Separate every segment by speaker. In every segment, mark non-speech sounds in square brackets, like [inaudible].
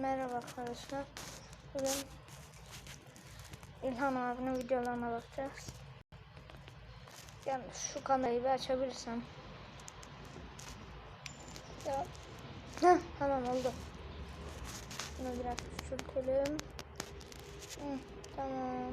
Speaker 1: Merhaba arkadaşlar. Bugün İlhan abinin videolarına bakacağız. Yani şu kamerayı bir açabilirsem. Ya. Heh, tamam oldu. Bunu biraz küçültelim. Hı, tamam.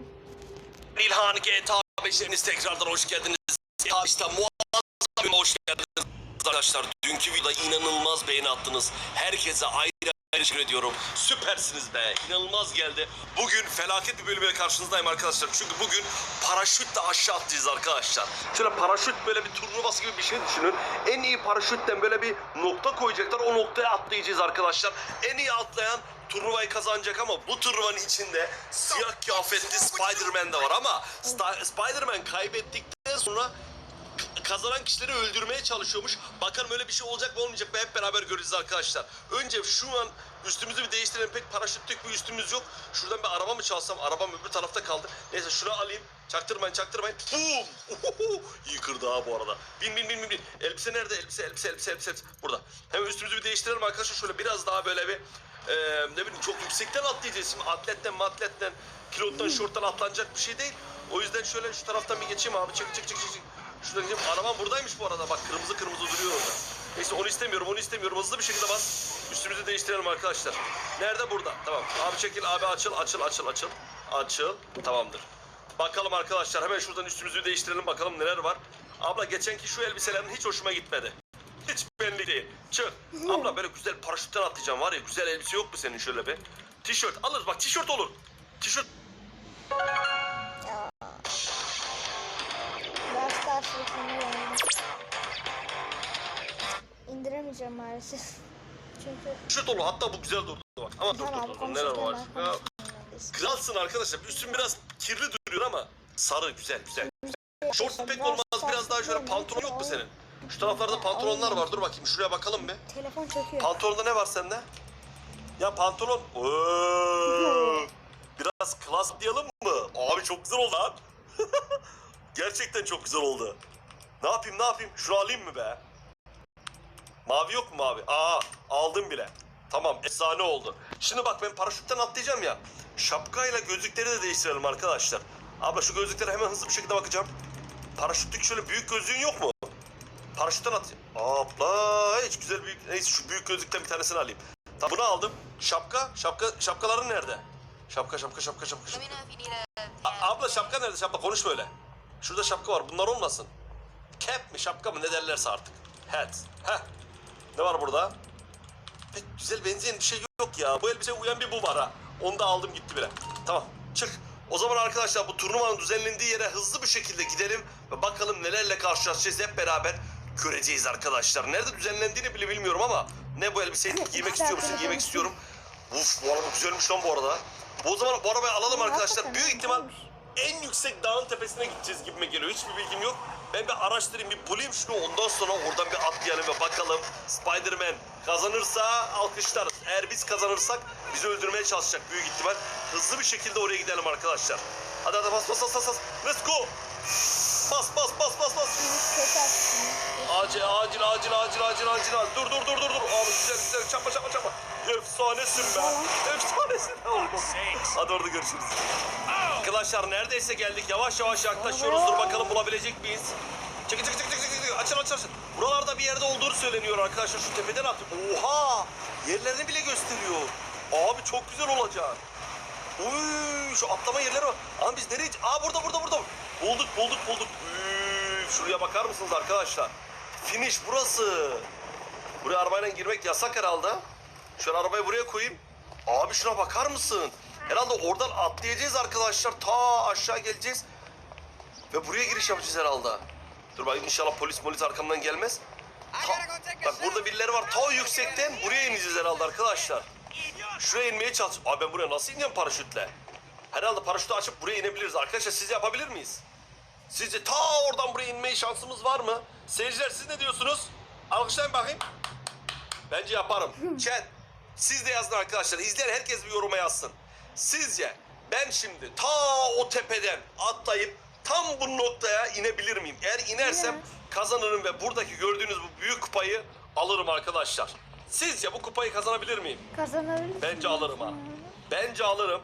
Speaker 2: İlhan GTA 5'leriniz tekrardan hoş geldiniz. Ya işte muazzam hoş geldiniz arkadaşlar. Dünkü videoda inanılmaz beğeni attınız. Herkese ayrı teşekkür ediyorum. Süpersiniz be. İnanılmaz geldi. Bugün felaket bir bölümle karşınızdayım arkadaşlar. Çünkü bugün paraşütle aşağı atlayacağız arkadaşlar. Şöyle paraşüt böyle bir turnuvası gibi bir şey düşünün. En iyi paraşütten böyle bir nokta koyacaklar. O noktaya atlayacağız arkadaşlar. En iyi atlayan turnuvayı kazanacak ama bu turnuvanın içinde siyah kıyafetli Spider-Man de var ama Spider-Man kaybettikten sonra kazanan kişileri öldürmeye çalışıyormuş. Bakalım öyle bir şey olacak mı olmayacak mı hep beraber göreceğiz arkadaşlar. Önce şu an üstümüzü bir değiştirelim. Pek paraşütlük bir üstümüz yok. Şuradan bir araba mı çalsam? Arabam öbür tarafta kaldı. Neyse şunu alayım. Çaktırmayın çaktırmayın. Boom! Uhuhu! İyi kırdı ha bu arada. Bin bin bin bin bin. Elbise nerede? Elbise elbise elbise elbise. elbise. Burada. Hemen üstümüzü bir değiştirelim arkadaşlar. Şöyle biraz daha böyle bir e, ne bileyim çok yüksekten atlayacağız. Şimdi atletten matletten kilottan şorttan atlanacak bir şey değil. O yüzden şöyle şu taraftan bir geçeyim abi. Çık çık çık çık. Şuradan gideyim. Arabam buradaymış bu arada. Bak kırmızı kırmızı duruyor orada. Neyse onu istemiyorum onu istemiyorum. Hızlı bir şekilde bas. Üstümüzü değiştirelim arkadaşlar. Nerede? Burada. Tamam. Abi çekil abi açıl açıl açıl açıl. Açıl. Tamamdır. Bakalım arkadaşlar hemen şuradan üstümüzü değiştirelim bakalım neler var. Abla geçenki şu elbiselerin hiç hoşuma gitmedi. Hiç belli değil. Çık. Abla böyle güzel paraşütten atlayacağım var ya güzel elbise yok mu senin şöyle bir? Tişört alırız bak tişört olur. Tişört
Speaker 1: İndiremeyeceğim maalesef. [laughs] Çünkü
Speaker 2: tişört olur hatta bu güzel durdu bak. Ama dur dur dur, neler var. Ya, kralsın arkadaşlar üstün biraz kirli duruyor ama sarı güzel güzel. Şort pek olmaz biraz daha şöyle pantolon yok mu senin? Şu taraflarda pantolonlar var dur bakayım şuraya bakalım bir.
Speaker 1: Telefon çöküyor.
Speaker 2: Pantolonda ne var sende? Ya pantolon. Biraz klas diyelim mi? Abi çok güzel oldu lan. [laughs] Gerçekten çok güzel oldu. Ne yapayım ne yapayım? Şunu alayım mı be? Mavi yok mu mavi? Aa aldım bile. Tamam efsane oldu. Şimdi bak ben paraşütten atlayacağım ya. Şapkayla gözlükleri de değiştirelim arkadaşlar. Abla şu gözlüklere hemen hızlı bir şekilde bakacağım. Paraşütlük şöyle büyük gözlüğün yok mu? Paraşütten at. Abla hiç güzel büyük. Neyse şu büyük gözlükten bir tanesini alayım. Tamam bunu aldım. Şapka, şapka, şapkaların nerede? Şapka, şapka, şapka, şapka. Şapka.
Speaker 3: A-
Speaker 2: abla şapka nerede? Şapka konuş böyle. Şurada şapka var. Bunlar olmasın. Cap mi, şapka mı ne derlerse artık. Hat. Heh. Ne var burada? Pek güzel benzeyen bir şey yok ya. Bu elbise uyan bir bu var ha. Onu da aldım gitti bile. Tamam çık. O zaman arkadaşlar bu turnuvanın düzenlendiği yere hızlı bir şekilde gidelim ve bakalım nelerle karşılaşacağız hep beraber göreceğiz arkadaşlar. Nerede düzenlendiğini bile bilmiyorum ama ne bu elbiseyi giymek istiyor musun? Giymek istiyorum. Uf bu araba güzelmiş lan bu arada. O zaman bu arabayı alalım arkadaşlar. Büyük ihtimal. En yüksek dağın tepesine gideceğiz gibime geliyor. Hiçbir bilgim yok. Ben bir araştırayım, bir bulayım şunu. Ondan sonra oradan bir atlayalım ve bakalım. Spider-Man kazanırsa alkışlarız. Eğer biz kazanırsak bizi öldürmeye çalışacak büyük ihtimal. Hızlı bir şekilde oraya gidelim arkadaşlar. Hadi hadi bas bas bas bas. Let's go. Bas bas bas bas bas. Acil acil acil acil acil acil. Dur dur dur dur dur. Abi güzel güzel çapma çapma çapma. Efsanesin be. Efsanesin. Hadi orada görüşürüz. Arkadaşlar neredeyse geldik. Yavaş yavaş yaklaşıyoruz. Dur bakalım bulabilecek miyiz? Çekil çekil çekil çekil. çekil. Açın açın açın. Buralarda bir yerde olduğunu söyleniyor arkadaşlar. Şu tepeden attım. Oha! Yerlerini bile gösteriyor. Abi çok güzel olacak. Uy, şu atlama yerleri var. Ama biz nereye? Aa burada burada burada. Bulduk bulduk bulduk. Uy, şuraya bakar mısınız arkadaşlar? Finish burası. Buraya arabayla girmek yasak herhalde. Şöyle arabayı buraya koyayım. Abi şuna bakar mısın? Herhalde oradan atlayacağız arkadaşlar. Ta aşağı geleceğiz. Ve buraya giriş yapacağız herhalde. Dur bakayım inşallah polis polis arkamdan gelmez. Ta- bak burada birileri var. Ta yüksekten buraya ineceğiz herhalde arkadaşlar. Şuraya inmeye çalış. Abi ben buraya nasıl ineceğim paraşütle? Herhalde paraşütü açıp buraya inebiliriz. Arkadaşlar siz yapabilir miyiz? Sizce ta oradan buraya inmeye şansımız var mı? Seyirciler siz ne diyorsunuz? Alkışlayın bakayım. Bence yaparım. [laughs] Chat. Siz de yazın arkadaşlar. İzleyen herkes bir yoruma yazsın. Sizce ben şimdi ta o tepeden atlayıp tam bu noktaya inebilir miyim? Eğer inersem
Speaker 1: İner.
Speaker 2: kazanırım ve buradaki gördüğünüz bu büyük kupayı alırım arkadaşlar. Sizce bu kupayı kazanabilir miyim?
Speaker 1: Kazanabilir.
Speaker 2: Bence alırım ha. Bence alırım.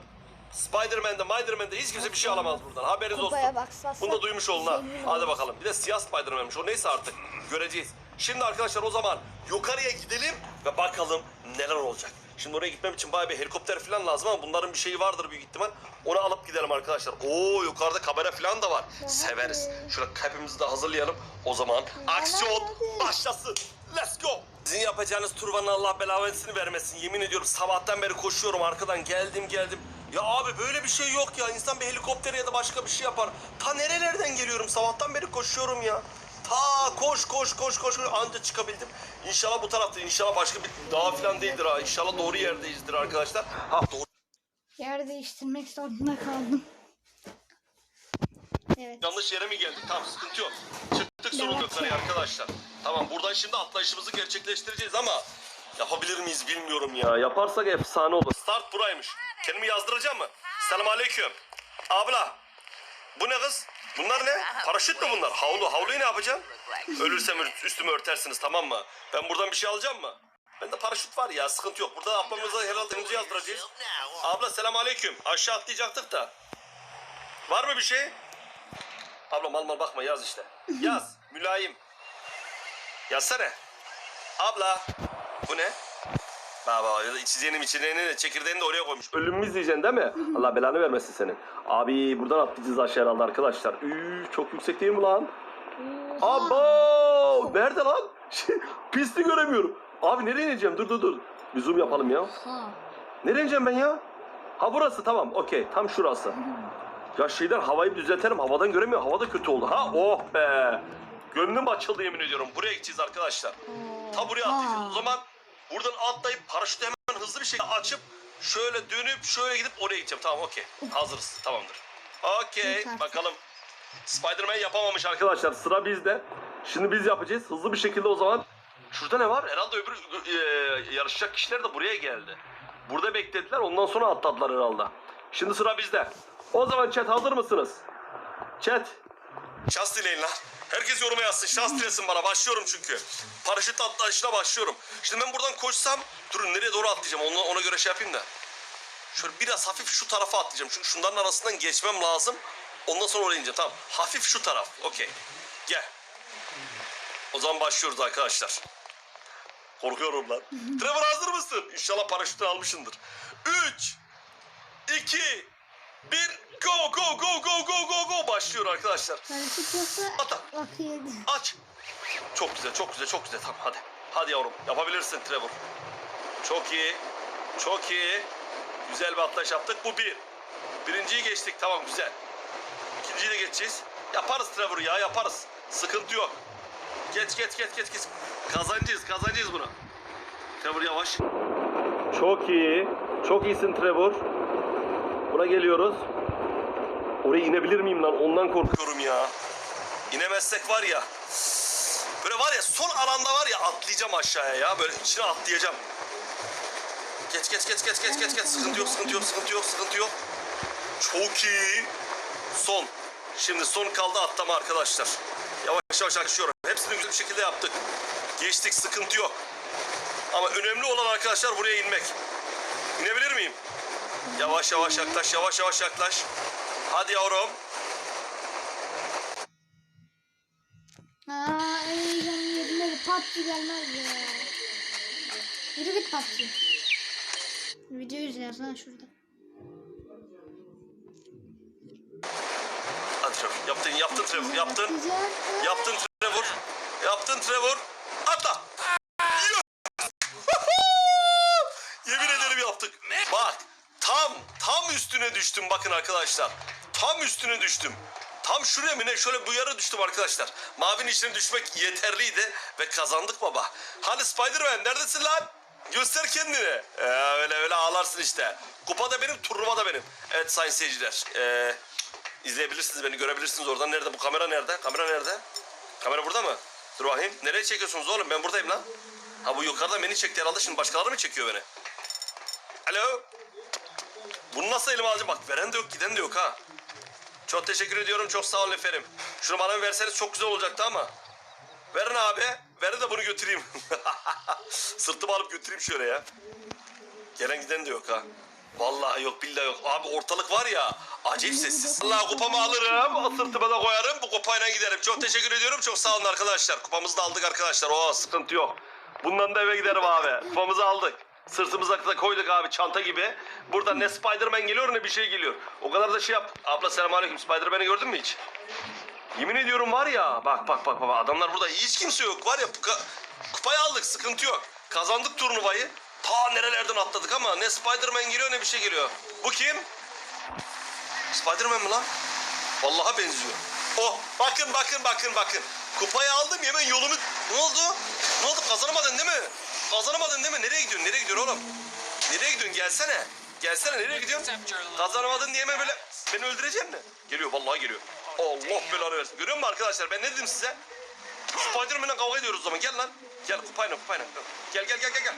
Speaker 2: Spider-Man'de, Spider-Man'de hiç kimse bir şey alamaz buradan. Haberiniz olsun.
Speaker 1: Kupaya
Speaker 2: Bunu da duymuş olun ha. Hadi bakalım. Bir de siyah Spider-Man'miş. O neyse artık. Göreceğiz. Şimdi arkadaşlar o zaman yukarıya gidelim ve bakalım neler olacak. Şimdi oraya gitmem için bayağı bir helikopter falan lazım ama bunların bir şeyi vardır büyük ihtimal. Onu alıp gidelim arkadaşlar. Oo yukarıda kamera falan da var. Severiz. Şöyle hepimizi de hazırlayalım. O zaman aksiyon
Speaker 1: hadi.
Speaker 2: başlasın. Let's go. Sizin yapacağınız turbanın Allah belasını vermesin. Yemin ediyorum sabahtan beri koşuyorum arkadan geldim geldim. Ya abi böyle bir şey yok ya. İnsan bir helikopter ya da başka bir şey yapar. Ta nerelerden geliyorum sabahtan beri koşuyorum ya. Ta koş koş koş koş koş anca çıkabildim. İnşallah bu tarafta inşallah başka bir dağ falan değildir ha. İnşallah doğru yerdeyizdir arkadaşlar. Ha doğru
Speaker 1: Yer değiştirmek zorunda kaldım. Evet.
Speaker 2: yanlış yere mi geldik? Tamam sıkıntı yok. Çıktık
Speaker 1: Evet.
Speaker 2: yukarıya arkadaşlar. Tamam buradan şimdi atlayışımızı gerçekleştireceğiz ama yapabilir miyiz bilmiyorum ya. Yaparsak efsane olur. Start buraymış. Kendimi yazdıracağım mı? Selam aleyküm. Abla. Bu ne kız? Bunlar ne? Paraşüt mü bunlar? Havlu. Havluyu ne yapacağım? Ölürsem üstümü örtersiniz tamam mı? Ben buradan bir şey alacağım mı? Bende paraşüt var ya sıkıntı yok. Burada atmamıza herhalde kendimizi yazdıracağız. Abla selam aleyküm. Aşağı atlayacaktık da. Var mı bir şey? Abla mal mal bakma yaz işte. Yaz. Mülayim. Yazsana. Abla. Bu ne? Baba içeceğinin içeceğini de çekirdeğini de oraya koymuş. Ölümümü izleyeceksin değil mi? [laughs] Allah belanı vermesin senin. Abi buradan atlayacağız aşağı herhalde arkadaşlar. Üü, çok yüksek değil mi lan? Abo! Nerede lan? [laughs] Pisti göremiyorum. Abi nereye ineceğim? Dur dur dur. Bir zoom yapalım ya. Nereye ineceğim ben ya? Ha burası tamam okey tam şurası. Ya şeyden havayı düzeltelim havadan göremiyor hava da kötü oldu. Ha oh be. Gönlüm açıldı yemin ediyorum. Buraya gideceğiz arkadaşlar. Ta buraya atlayacağız. O zaman buradan atlayıp paraşütü hemen hızlı bir şekilde açıp şöyle dönüp şöyle gidip oraya gideceğim. Tamam okey. Hazırız. Tamamdır. Okey. Bakalım. Spider-Man yapamamış arkadaşlar. Sıra bizde. Şimdi biz yapacağız. Hızlı bir şekilde o zaman. Şurada ne var? Herhalde öbür e, yarışacak kişiler de buraya geldi. Burada beklediler. Ondan sonra atladılar herhalde. Şimdi sıra bizde. O zaman chat hazır mısınız? Chat. Şans dileyin lan. Herkes yoruma yazsın. Şans dilesin bana. Başlıyorum çünkü. Paraşütle atlayışına başlıyorum. Şimdi ben buradan koşsam... Durun nereye doğru atlayacağım? Ona, ona göre şey yapayım da. Şöyle biraz hafif şu tarafa atlayacağım. Çünkü şunların arasından geçmem lazım. Ondan sonra oraya ineceğim. Tamam. Hafif şu taraf. Okey. Gel. O zaman başlıyoruz arkadaşlar. Korkuyorum lan. [laughs] Trevor hazır mısın? İnşallah paraşütü almışındır. 3 2 1 Go go go go go go go başlıyor arkadaşlar.
Speaker 1: Yoksa
Speaker 2: Ata.
Speaker 1: bakıyordu.
Speaker 2: Aç. Çok güzel, çok güzel, çok güzel. Tamam hadi. Hadi yavrum. Yapabilirsin Trevor. Çok iyi. Çok iyi. Güzel bir atlayış yaptık. Bu bir. Birinciyi geçtik. Tamam güzel. İkinciyi de geçeceğiz. Yaparız Trevor ya yaparız. Sıkıntı yok. Geç geç geç geç geç. Kazanacağız kazanacağız bunu. Trevor yavaş. Çok iyi. Çok iyisin Trevor. Buna geliyoruz. Oraya inebilir miyim lan? Ondan korkuyorum ya. İnemezsek var ya. Böyle var ya son alanda var ya atlayacağım aşağıya ya. Böyle içine atlayacağım. Geç geç geç geç geç geç geç. Sıkıntı yok sıkıntı yok sıkıntı yok sıkıntı yok. Çok iyi. Son. Şimdi son kaldı atlama arkadaşlar. Yavaş yavaş açıyorum. Hepsini güzel bir şekilde yaptık. Geçtik sıkıntı yok. Ama önemli olan arkadaşlar buraya inmek. İnebilir miyim? Yavaş yavaş yaklaş yavaş yavaş yaklaş. Hadi yavrum.
Speaker 1: Aa, bir PUBG gelmez ya. Yürü git PUBG. Video izliyorsun ha şurada.
Speaker 2: Hadi Trevor. Yaptın yaptın Trevor yaptın. Yaptın Trevor. Yaptın Trevor. Atla. Yuh! Yemin ederim yaptık. Bak tam tam üstüne düştüm bakın arkadaşlar. Tam üstüne düştüm. Tam şuraya mı ne şöyle bu yara düştüm arkadaşlar. Mavinin içine düşmek yeterliydi ve kazandık baba. Hani Spider-Man neredesin lan? Göster kendini. Ee, öyle öyle ağlarsın işte. Kupa da benim, turnuva da benim. Evet sayın seyirciler. Ee, izleyebilirsiniz beni, görebilirsiniz oradan. Nerede bu kamera nerede? Kamera nerede? Kamera burada mı? Dur bakayım. Nereye çekiyorsunuz oğlum? Ben buradayım lan. Ha bu yukarıda beni çekti herhalde. Şimdi başkaları mı çekiyor beni? Alo? Bunu nasıl elime alacağım? Bak veren de yok, giden de yok ha. Çok teşekkür ediyorum. Çok sağ olun efendim. Şunu bana verseniz çok güzel olacaktı ama. Verin abi. Ver de bunu götüreyim. [laughs] Sırtıma alıp götüreyim şöyle ya. Gelen giden de yok ha. Vallahi yok billahi yok. Abi ortalık var ya acayip sessiz. Allah kupamı alırım sırtıma da koyarım bu kupayla giderim. Çok teşekkür ediyorum çok sağ olun arkadaşlar. Kupamızı da aldık arkadaşlar. Oo sıkıntı yok. Bundan da eve giderim abi. Kupamızı aldık. Sırtımıza da koyduk abi çanta gibi. Burada ne Spiderman geliyor ne bir şey geliyor. O kadar da şey yap. Abla selamünaleyküm. Spiderman'i gördün mü hiç? Yemin ediyorum var ya bak bak bak bak adamlar burada hiç kimse yok var ya kuka- kupayı aldık sıkıntı yok. Kazandık turnuvayı. Ta nerelerden atladık ama ne Spiderman geliyor ne bir şey geliyor. Bu kim? Spiderman mi lan? Vallahi benziyor. Oh bakın bakın bakın bakın. Kupayı aldım yemen yolumu... Ne oldu? Ne oldu kazanamadın değil mi? Kazanamadın değil mi? Nereye gidiyorsun? Nereye gidiyorsun oğlum? Nereye gidiyorsun? Gelsene. Gelsene nereye gidiyorsun? Kazanamadın diye mi böyle beni öldüreceksin mi? Geliyor vallahi geliyor. Allah belanı versin. Görüyor musun arkadaşlar ben ne dedim size? Spiderman'la kavga ediyoruz o zaman. Gel lan. Gel kupayla kupayla. Gel gel gel gel gel.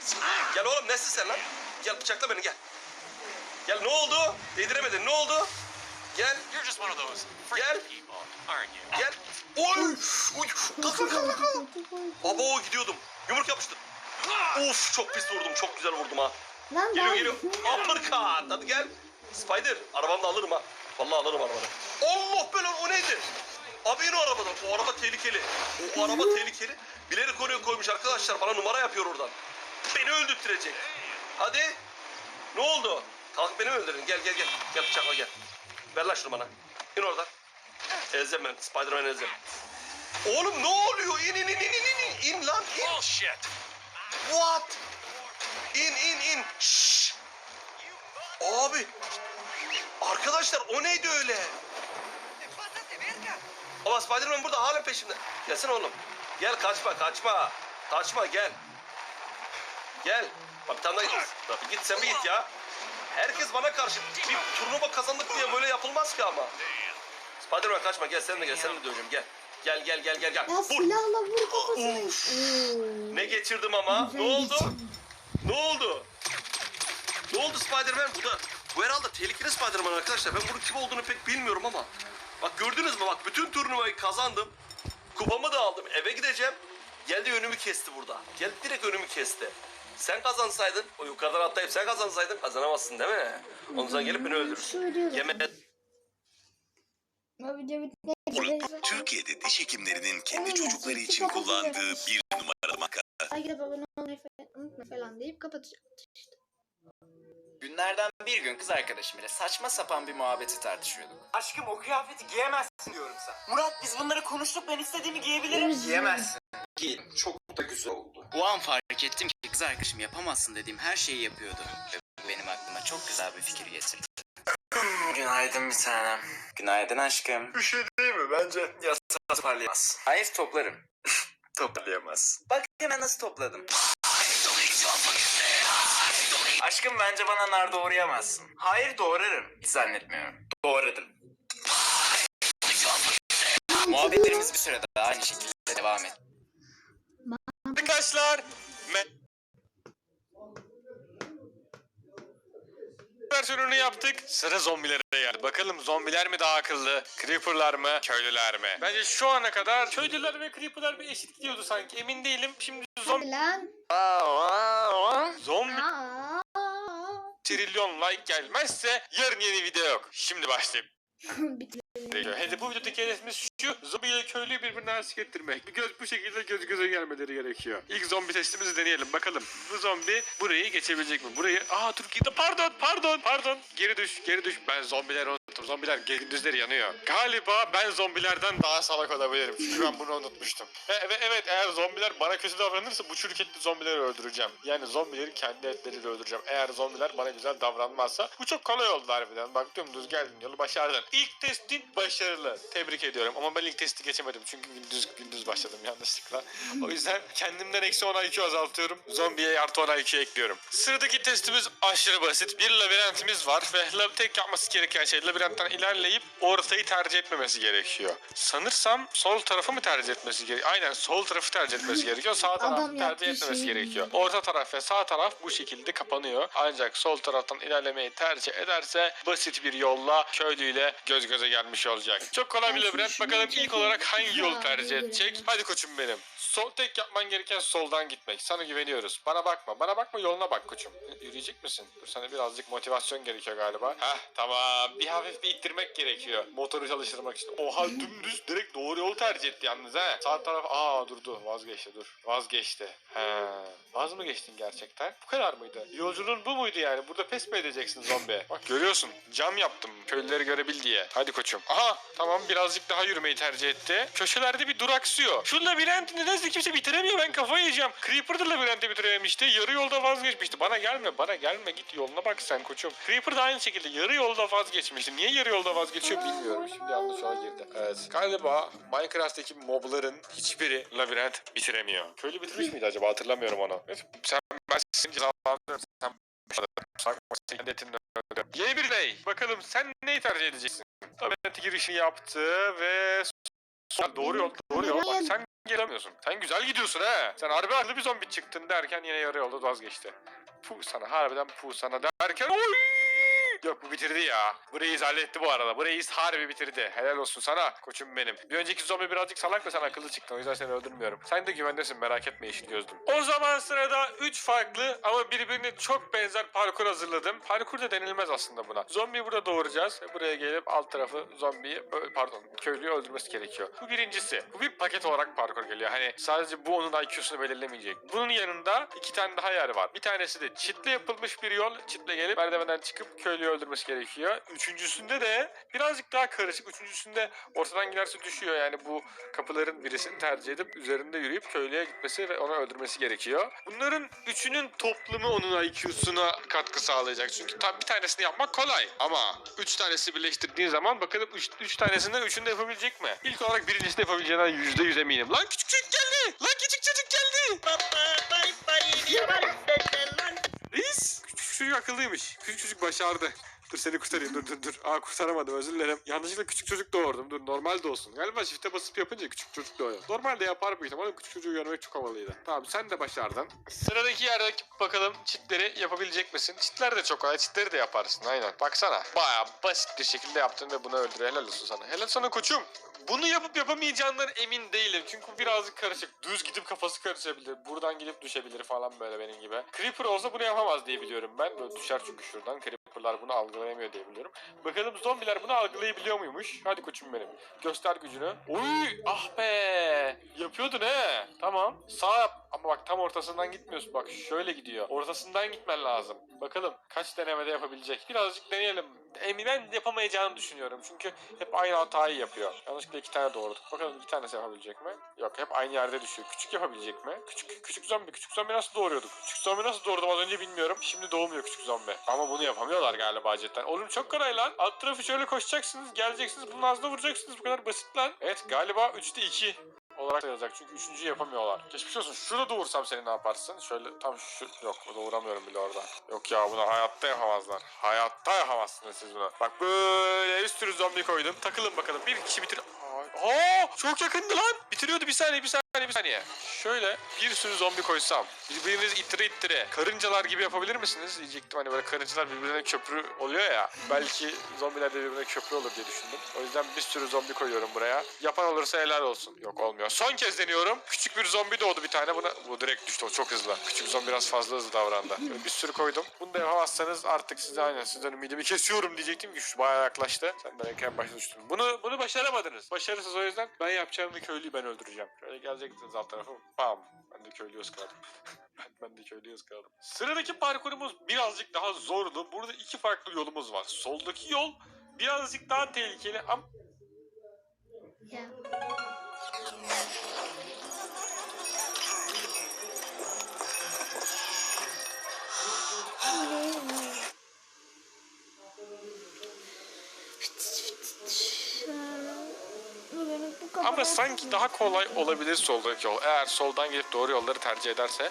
Speaker 2: Gel oğlum nesin sen lan? Gel bıçakla beni gel. Gel ne oldu? Değdiremedin ne oldu? Gel Gel. gel. Oy. Oy. Kalk kalk kalk. Baba o gidiyordum. Yumruk yapıştır. Of çok pis vurdum. Çok güzel vurdum ha.
Speaker 1: Lan
Speaker 2: Geliyor geliyor. Uppercut. Hadi gel. Spider. Arabamda alırım ha. Vallahi alırım arabanı. Allah belanı o neydi? Abi in o arabadan. O araba tehlikeli. O, o araba tehlikeli. Bilerek oraya koymuş arkadaşlar. Bana numara yapıyor oradan. Beni öldürtecek. Hadi. Ne oldu? Kalk beni öldürün. Gel gel gel. Gel bıçakla gel. Ver lan şunu bana. İn oradan. Ezeceğim ben. Spiderman ezeceğim. Oğlum ne oluyor? İn in in in in in. İn lan in.
Speaker 3: Bullshit!
Speaker 2: What? İn in in. Şşş. Abi. Arkadaşlar o neydi öyle? Ama Spiderman burada hala peşimde. Gelsene oğlum. Gel kaçma kaçma. Kaçma gel. Gel. Bak tane daha git. Bak, git sen bir git ya. Herkes bana karşı. Bir turnuva kazandık diye böyle yapılmaz ki ama. Spiderman kaçma gel sen de gel sen de döveceğim gel. Gel gel gel gel gel.
Speaker 1: Ya
Speaker 2: Vur.
Speaker 1: silahla vur. Oo.
Speaker 2: Ne geçirdim ama?
Speaker 1: Güzel
Speaker 2: ne oldu?
Speaker 1: geçirdim.
Speaker 2: Ne oldu? Ne oldu Spider-Man? Bu da bu herhalde tehlikeli Spider-Man arkadaşlar. Ben bunun kim olduğunu pek bilmiyorum ama. Bak gördünüz mü? Bak bütün turnuvayı kazandım. Kupamı da aldım. Eve gideceğim. Geldi önümü kesti burada. Geldi direkt önümü kesti. Sen kazansaydın, o yukarıdan atlayıp sen kazansaydın kazanamazsın değil mi? Ondan gelip beni.
Speaker 1: Söylüyorum.
Speaker 2: Yeme...
Speaker 1: Bu video bitti.
Speaker 4: Türkiye'de diş hekimlerinin kendi çocukları için kullandığı bir numaralı makas.
Speaker 1: Falan unutma falan deyip.
Speaker 5: Günlerden bir gün kız arkadaşım ile saçma sapan bir muhabbeti tartışıyorduk. Aşkım o kıyafeti giyemezsin diyorum sana. Murat biz bunları konuştuk ben istediğimi giyebilirim. Giyemezsin. Giyin. Çok da güzel oldu. O an fark ettim ki kız arkadaşım yapamazsın dediğim her şeyi yapıyordu. Ve benim aklıma çok güzel bir fikir getirdi. Günaydın bir tanem. Günaydın aşkım. Bir şey değil mi? Bence yasa toparlayamaz. Hayır toplarım. [laughs] Toplayamaz. Bak hemen nasıl topladım. Aşkım bence bana nar doğrayamazsın. Hayır doğrarım. Hiç zannetmiyorum. Doğradım. Muhabbetlerimiz bir süre daha aynı şekilde devam etti.
Speaker 3: Arkadaşlar, me- versiyonunu yaptık. Sıra zombilere geldi. Bakalım zombiler mi daha akıllı, creeperlar mı, köylüler mi? Bence şu ana kadar köylüler ve creeperlar bir eşit gidiyordu sanki. Emin değilim. Şimdi zombi...
Speaker 1: Lan.
Speaker 3: Zombi
Speaker 1: Aa.
Speaker 3: trilyon like gelmezse yarın yeni video yok. Şimdi başlayayım. [laughs]
Speaker 1: Bitti.
Speaker 3: Gerekiyor. Hele bu videodaki hedefimiz şu. Zombi ile köylüyü birbirine aşık. Bir göz bu şekilde göz göze gelmeleri gerekiyor. İlk zombi testimizi deneyelim bakalım. Bu zombi burayı geçebilecek mi? Burayı... Aa Türkiye'de pardon pardon pardon. Geri düş geri düş. Ben zombileri unuttum. Zombiler gündüzleri yanıyor. Galiba ben zombilerden daha salak olabilirim. Çünkü ben bunu unutmuştum. Ve, ve evet eğer zombiler bana kötü davranırsa bu çürüketli zombileri öldüreceğim. Yani zombileri kendi etleriyle öldüreceğim. Eğer zombiler bana güzel davranmazsa bu çok kolay oldu harbiden. Bak dümdüz geldin yolu başardın. İlk testin başarılı. Tebrik ediyorum. Ama ben ilk testi geçemedim. Çünkü gündüz gündüz başladım yanlışlıkla. O yüzden kendimden eksi 10 IQ azaltıyorum. Zombiye artı 10 IQ ekliyorum. Sıradaki testimiz aşırı basit. Bir labirentimiz var ve tek yapması gereken şey labirentten ilerleyip ortayı tercih etmemesi gerekiyor. Sanırsam sol tarafı mı tercih etmesi gerekiyor? Aynen sol tarafı tercih etmesi gerekiyor. Sağ tarafı tercih etmemesi
Speaker 1: şeyi
Speaker 3: gerekiyor. Orta taraf ve sağ taraf bu şekilde kapanıyor. Ancak sol taraftan ilerlemeyi tercih ederse basit bir yolla köylüyle göz göze gelmiş olacak. Çok kolay bir labirent. Bakalım ilk olarak hangi yol
Speaker 1: Ya,
Speaker 3: tercih edecek? Hadi koçum benim. Sol tek yapman gereken soldan gitmek. Sana güveniyoruz. Bana bakma. Bana bakma yoluna bak koçum. Yürüyecek misin? Dur sana birazcık motivasyon gerekiyor galiba. Heh tamam. Bir hafif bir ittirmek gerekiyor. Motoru çalıştırmak için. Oha dümdüz direkt doğru yolu tercih etti yalnız ha. Sağ taraf aa durdu. Vazgeçti dur. Vazgeçti. He. Vaz mı geçtin gerçekten? Bu kadar mıydı? Yolculuğun bu muydu yani? Burada pes mi edeceksin zombi? Bak görüyorsun. Cam yaptım. Köylüleri görebil diye. Hadi koçum. Aha tamam birazcık daha yürümeyi tercih etti. Köşelerde bir duraksıyor. Şu labirenti nedense kimse bitiremiyor. Ben kafayı yiyeceğim. Creeper da labirenti bitirememişti. Yarı yolda vazgeçmişti. Bana gelme bana gelme git yoluna bak sen koçum. Creeper da aynı şekilde yarı yolda vazgeçmişti. Niye yarı yolda vazgeçiyor bilmiyorum. Şimdi yanlış yola girdi. Evet. Galiba Minecraft'taki mobların hiçbiri labirent bitiremiyor. Köylü bitirmiş miydi acaba hatırlamıyorum onu. Sen ben seni cezalandırıyorum. Sen. Yeni bir ney? Bakalım sen neyi tercih edeceksin? Labirent girişi yaptı ve Sonra doğru yol, doğru yol. Bak sen gelemiyorsun. Sen güzel gidiyorsun ha. Sen harbi haklı bir zombi çıktın derken yine yarı yolda vazgeçti. Puh sana harbiden puh sana derken oy! Yok bu bitirdi ya. Bu reis halletti bu arada. Bu reis harbi bitirdi. Helal olsun sana koçum benim. Bir önceki zombi birazcık salak da sen akıllı çıktın. O yüzden seni öldürmüyorum. Sen de güvendesin merak etme yeşil gözlüm. O zaman sırada 3 farklı ama birbirine çok benzer parkur hazırladım. Parkur da denilmez aslında buna. Zombiyi burada doğuracağız. ve Buraya gelip alt tarafı zombiyi pardon köylüyü öldürmesi gerekiyor. Bu birincisi. Bu bir paket olarak parkur geliyor. Hani sadece bu onun IQ'sunu belirlemeyecek. Bunun yanında iki tane daha yer var. Bir tanesi de çitle yapılmış bir yol. Çitle gelip merdivenden çıkıp köylüyü öldürmesi gerekiyor. Üçüncüsünde de birazcık daha karışık. Üçüncüsünde ortadan giderse düşüyor. Yani bu kapıların birisini tercih edip üzerinde yürüyüp köylüye gitmesi ve onu öldürmesi gerekiyor. Bunların üçünün toplamı onun IQ'suna katkı sağlayacak. Çünkü tam bir tanesini yapmak kolay. Ama üç tanesi birleştirdiğin zaman bakalım üç, üç tanesinden üçünü de yapabilecek mi? İlk olarak birincisi de yapabileceğinden yüzde yüz eminim. Lan küçük çocuk geldi! Lan küçük çocuk geldi! Reis! Çocuk akıllıymış. Küçük çocuk başardı. Dur seni kurtarayım dur dur dur. Aa kurtaramadım özür dilerim. Yanlışlıkla küçük çocuk doğurdum. Dur normal de olsun. Galiba çifte basıp yapınca küçük çocuk doğuyor. Normalde yapar büyük ihtimalle küçük çocuğu görmek çok havalıydı. Tamam sen de başardın. Sıradaki yerdeki bakalım çitleri yapabilecek misin? Çitler de çok kolay. Çitleri de yaparsın aynen. Baksana. Baya basit bir şekilde yaptın ve bunu öldürüyor. Helal olsun sana. Helal sana koçum. Bunu yapıp yapamayacağından emin değilim. Çünkü bu birazcık karışık. Düz gidip kafası karışabilir. Buradan gidip düşebilir falan böyle benim gibi. Creeper olsa bunu yapamaz diye biliyorum ben. Böyle düşer çünkü şuradan. Creeper'lar bunu algılayamıyor diye biliyorum. Bakalım zombiler bunu algılayabiliyor muymuş? Hadi koçum benim. Göster gücünü. Uy ah be. Yapıyordun he. Tamam. Sağ yap. Ama bak tam ortasından gitmiyorsun. Bak şöyle gidiyor. Ortasından gitmen lazım. Bakalım kaç denemede yapabilecek. Birazcık deneyelim. Emin ben yapamayacağını düşünüyorum. Çünkü hep aynı hatayı yapıyor. Yanlışlıkla iki tane doğurduk. Bakalım iki tanesi yapabilecek mi? Yok hep aynı yerde düşüyor. Küçük yapabilecek mi? Küçük küçük zombi. Küçük zombi nasıl doğuruyorduk? Küçük zombi nasıl doğurdum az önce bilmiyorum. Şimdi doğmuyor küçük zombi. Ama bunu yapamıyorlar galiba cidden. Oğlum çok kolay lan. Alt tarafı şöyle koşacaksınız. Geleceksiniz. Bunun ağzına vuracaksınız. Bu kadar basit lan. Evet galiba 3'te 2 olarak sayılacak. Çünkü üçüncüyü yapamıyorlar. Geçmiş olsun. Şurada doğursam seni ne yaparsın? Şöyle tam şu... Yok doğuramıyorum bile orada. Yok ya bunu hayatta yapamazlar. Hayatta yapamazsınız siz bunu. Bak böyle bir sürü zombi koydum. Takılın bakalım. Bir kişi bitir... Aa, çok yakındı lan. Bitiriyordu bir saniye bir saniye bir saniye. Şöyle bir sürü zombi koysam. Birbirinizi ittire ittire. Karıncalar gibi yapabilir misiniz? Diyecektim hani böyle karıncalar birbirine köprü oluyor ya. Belki zombiler de birbirine köprü olur diye düşündüm. O yüzden bir sürü zombi koyuyorum buraya. Yapan olursa helal olsun. Yok olmuyor. Son kez deniyorum. Küçük bir zombi doğdu bir tane. Buna... Bu direkt düştü. O çok hızlı. Küçük zombi biraz fazla hızlı davrandı. Böyle bir sürü koydum. Bunu da yapamazsanız artık size aynen sizden ümidimi kesiyorum diyecektim ki şu bayağı yaklaştı. Sen de en başta düştün. Bunu, bunu başaramadınız. Başarısız o yüzden ben yapacağım bir köylüyü ben öldüreceğim. Şöyle gelecektiniz alt tarafı. Bam. Ben de köylüyü ıskaladım. ben, [laughs] ben de köylüyü ıskaladım. Sıradaki parkurumuz birazcık daha zordu. Burada iki farklı yolumuz var. Soldaki yol birazcık daha tehlikeli ama
Speaker 1: Ya.
Speaker 3: Ama sanki daha kolay olabilir soldaki yol. Eğer soldan gelip doğru yolları tercih ederse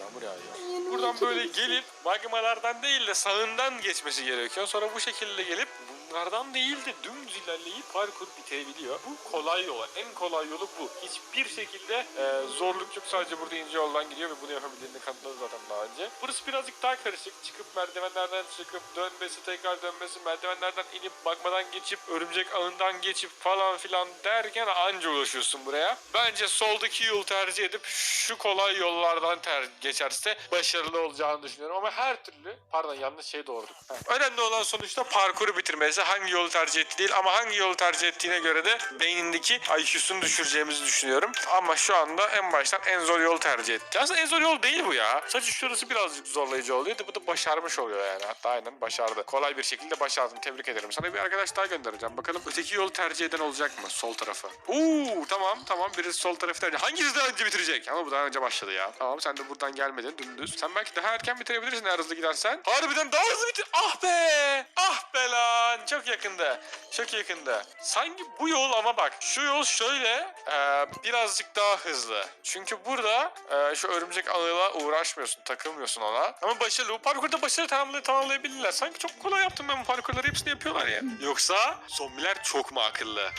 Speaker 3: yağmur yağıyor. Buradan böyle gelip magmalardan değil de sağından geçmesi gerekiyor. Sonra bu şekilde gelip bunlardan değil de dümdüz ilerleyip parkur bitirebiliyor. Bu kolay yolu. En kolay yolu bu. Hiçbir şekilde e, zorluk yok. Sadece burada ince yoldan gidiyor ve bunu yapabildiğini kanıtladı zaten daha önce. Burası birazcık daha karışık. Çıkıp merdivenlerden çıkıp dönmesi, tekrar dönmesi, merdivenlerden inip bakmadan geçip, örümcek ağından geçip falan filan derken anca ulaşıyorsun buraya. Bence soldaki yolu tercih edip şu kolay yollardan ter geçerse başarılı olacağını düşünüyorum ama her türlü pardon yanlış şey doğurduk. Heh. Önemli olan sonuçta parkuru bitirmesi hangi yolu tercih etti değil ama hangi yolu tercih ettiğine göre de beynindeki IQ'sunu düşüreceğimizi düşünüyorum. Ama şu anda en baştan en zor yolu tercih etti. Aslında en zor yol değil bu ya. Sadece şurası birazcık zorlayıcı oluyor bu da başarmış oluyor yani. Hatta aynen başardı. Kolay bir şekilde başardın. Tebrik ederim. Sana bir arkadaş daha göndereceğim. Bakalım öteki yolu tercih eden olacak mı? Sol tarafı. Uuu tamam tamam birisi sol tarafı tercih. Hangisi daha önce bitirecek? Ama bu daha önce başladı ya. Tamam sen de buradan gelmedin dümdüz. Sen belki daha erken bitirebilirsin eğer hızlı gidersen. Harbiden daha hızlı bitir. Ah be! Ah be lan! Çok yakında. Çok yakında. Sanki bu yol ama bak şu yol şöyle e, birazcık daha hızlı. Çünkü burada e, şu örümcek ağıyla uğraşmıyorsun, takılmıyorsun ona. Ama başarılı. Bu parkurda başarı tamamlay tamamlayabilirler. Sanki çok kolay yaptım ben bu parkurları hepsini yapıyorlar ya. Yoksa zombiler çok mu akıllı?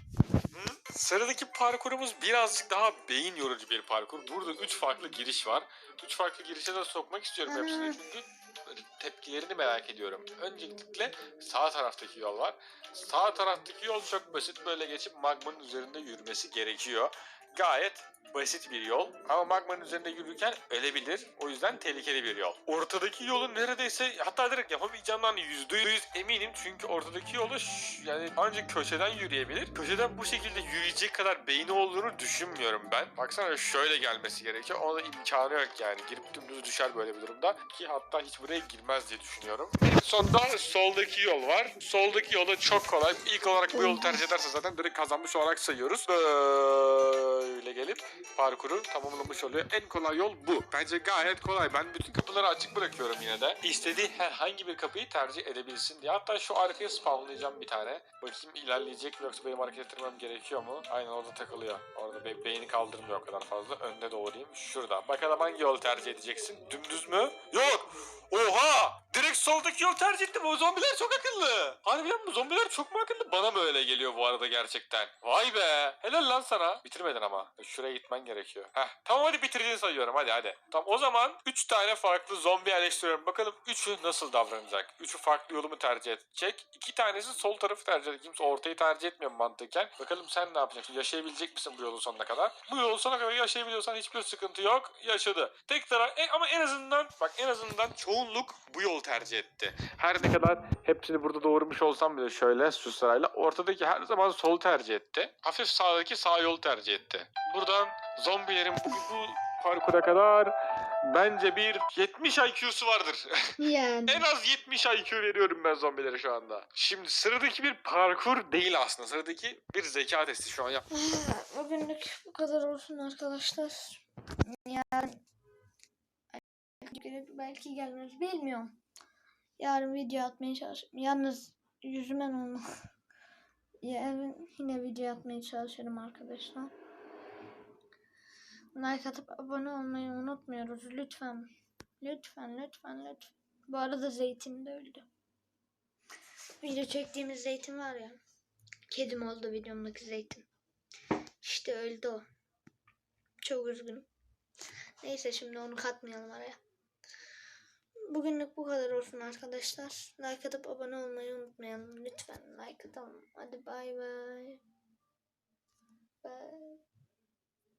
Speaker 3: Sıradaki parkurumuz birazcık daha beyin yorucu bir parkur. Burada 3 farklı giriş var. 3 farklı girişe de sokmak istiyorum hepsini çünkü tepkilerini merak ediyorum. Öncelikle sağ taraftaki yol var. Sağ taraftaki yol çok basit. Böyle geçip magmanın üzerinde yürümesi gerekiyor. Gayet basit bir yol. Ama magmanın üzerinde yürürken ölebilir. O yüzden tehlikeli bir yol. Ortadaki yolun neredeyse hatta direkt yapamayacağımdan %100 eminim. Çünkü ortadaki yolu yani ancak köşeden yürüyebilir. Köşeden bu şekilde yürüyecek kadar beyni olduğunu düşünmüyorum ben. Baksana şöyle gelmesi gerekiyor. Ona da imkanı yok yani. Girip dümdüz düşer böyle bir durumda. Ki hatta hiç buraya girmez diye düşünüyorum. En sonda soldaki yol var. Soldaki yolda çok kolay. İlk olarak bu yolu tercih ederse zaten direkt kazanmış olarak sayıyoruz. Böyle gelip parkuru tamamlamış oluyor. En kolay yol bu. Bence gayet kolay. Ben bütün kapıları açık bırakıyorum yine de. İstediği herhangi bir kapıyı tercih edebilsin diye. Hatta şu arkaya spawnlayacağım bir tane. Bakayım ilerleyecek mi yoksa benim hareket ettirmem gerekiyor mu? Aynen orada takılıyor. Orada be- beyni kaldırmıyor o kadar fazla. Önde doğrayayım. Şurada. Bakalım hangi yolu tercih edeceksin? Dümdüz mü? Yok! Oha! Direkt soldaki yol tercih ettim. O zombiler çok akıllı. Harbiden bu zombiler çok mu akıllı? Bana mı öyle geliyor bu arada gerçekten? Vay be. Helal lan sana. Bitirmedin ama. Şuraya gitmen gerekiyor. Heh. Tamam hadi bitirdiğini sayıyorum. Hadi hadi. Tamam o zaman 3 tane farklı zombi yerleştiriyorum. Bakalım 3'ü nasıl davranacak? 3'ü farklı yolu mu tercih edecek? 2 tanesi sol tarafı tercih edecek. Kimse ortayı tercih etmiyor mantıken. Bakalım sen ne yapacaksın? Yaşayabilecek misin bu yolun sonuna kadar? Bu yolun sonuna kadar yaşayabiliyorsan hiçbir sıkıntı yok. Yaşadı. Tek taraf e, ama en azından bak en azından çoğunluk bu yolu tercih etti. Her ne kadar hepsini burada doğurmuş olsam bile şöyle şu sırayla ortadaki her zaman sol tercih etti. Hafif sağdaki sağ yolu tercih etti. Buradan zombilerin bu, bu parkura kadar bence bir 70 IQ'su vardır. [laughs]
Speaker 1: Yani.
Speaker 3: en az 70 IQ veriyorum ben zombilere şu anda. Şimdi sıradaki bir parkur değil aslında. Sıradaki bir zeka testi şu an yap.
Speaker 1: Bugünlük bu kadar olsun arkadaşlar. Yarın belki gelmez bilmiyorum. Yarın video atmaya çalışırım. Yalnız yüzümen olma. [laughs] Yarın yine video atmaya çalışırım arkadaşlar. Like atıp abone olmayı unutmuyoruz lütfen. Lütfen lütfen lütfen. Bu arada zeytin de öldü. Video çektiğimiz zeytin var ya. Kedim oldu videomdaki zeytin. İşte öldü o. Çok üzgünüm. Neyse şimdi onu katmayalım araya. Bugünlük bu kadar olsun arkadaşlar. Like atıp abone olmayı unutmayalım. Lütfen like atalım. Hadi bay bay. Bye.